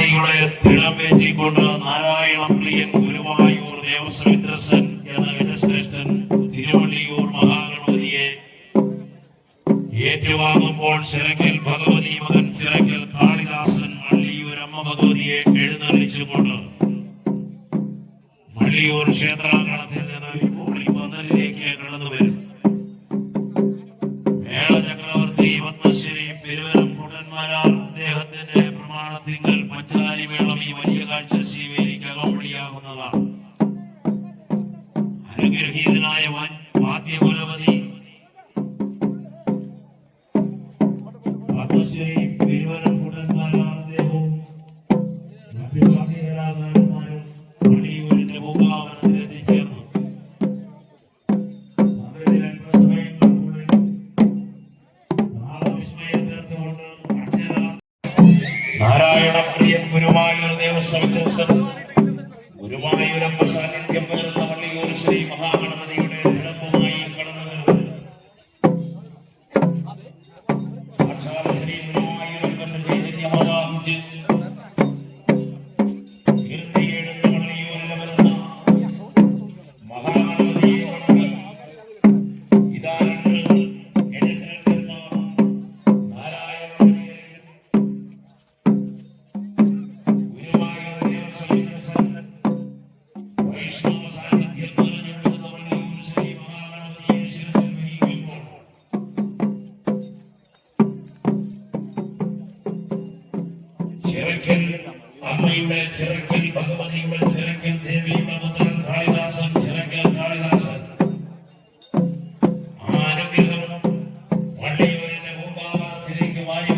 ഭഗവതിയുടെ തിളമേറ്റിക്കൊണ്ട് നാരായണം പ്രിയൻ ഗുരുവായൂർ ദേവസ്വമിത്രസൻ എന്ന ഗജശ്രേഷ്ഠൻ തിരുവള്ളിയൂർ മഹാഗണപതിയെ ഏറ്റുവാങ്ങുമ്പോൾ ചിറക്കൽ ഭഗവതി മകൻ ചിറക്കൽ കാളിദാസൻ മള്ളിയൂർ അമ്മ ഭഗവതിയെ എഴുന്നള്ളിച്ചുകൊണ്ട് മള്ളിയൂർ ക്ഷേത്രാങ്കണത്തിൽ വലിയ കാഴ്ച സ്വീകരിക്ക് അകമ്പടിയാകുന്നതാണ് അനുഗ്രഹീതനായ വാദ്യകുലപതി. പത്മശ്രീ നാരായണ പ്രിയ ഗുരുവായൂർ ദേവസ്വം ദിവസം ഗുരുവായൂരപ്പ ചിറക്കൽ അമ്മയുടെ ചിറക്കൽ ഭഗവതിയുടെ ചിറക്കൽ ദേവിയുടെ പുത്രൻ കാളിദാസൻ ചിറക്കൽ കാളിദാസൻ. ആ അനുഗ്രഹം വള്ളിയൂരിന്റെ പൂമ്പാവനത്തിലേക്ക് വാരി